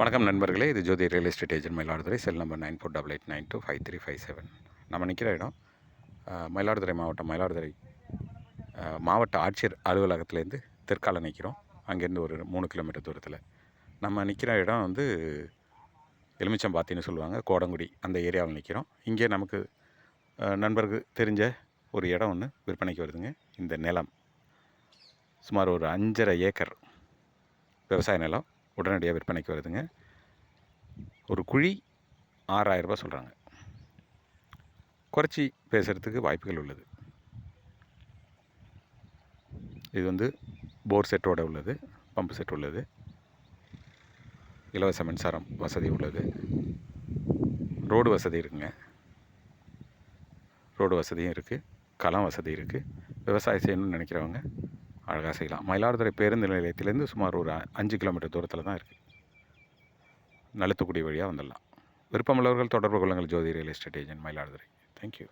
வணக்கம் நண்பர்களே. இது Jyothi real estate agent Mayiladuthurai cell number nine four double eight nine two five three five seven. நம்ம நிற்கிற இடம் மயிலாடுதுறை மாவட்டம் மயிலாடுதுறை மாவட்ட ஆட்சியர் அலுவலகத்துலேருந்து தெற்கால நிற்கிறோம் அங்கேருந்து ஒரு மூணு கிலோமீட்டர் தூரத்தில். நம்ம நிற்கிற இடம் வந்து எலுமிச்சம்பாத்தின்னு சொல்லுவாங்க கோடங்குடி அந்த ஏரியாவில் நிற்கிறோம் இங்கே நமக்கு நண்பருக்கு தெரிஞ்ச ஒரு இடம் ஒன்று விற்பனைக்கு வருதுங்க. இந்த நிலம். சுமார் ஒரு அஞ்சரை ஏக்கர் விவசாய நிலம். உடனடியாக விற்பனைக்கு வருதுங்க. ஒரு குழி ஆறாயிரம் சொல்கிறாங்க குறைச்சி பேசுகிறதுக்கு வாய்ப்புகள் உள்ளது. இது வந்து போர் செட்டோட உள்ளது பம்பு செட் உள்ளது. இலவச மின்சாரம் வசதி உள்ளது. ரோடு வசதி இருக்குங்க. ரோடு வசதியும் இருக்குது களம் வசதி இருக்குது விவசாயம் செய்யணும்னு நினைக்கிறவங்க அழகாக செய்யலாம். மயிலாடுதுறை பேருந்து நிலையத்திலேருந்து சுமார் ஒரு அஞ்சு கிலோமீட்டர் தூரத்தில் தான் இருக்குது நழுத்துக்குடி வழியாக வந்துடலாம். விருப்பமுள்ளவர்கள் தொடர்பு கொள்ளுங்கள். Jyothi real estate agent Mayiladuthurai. Thank you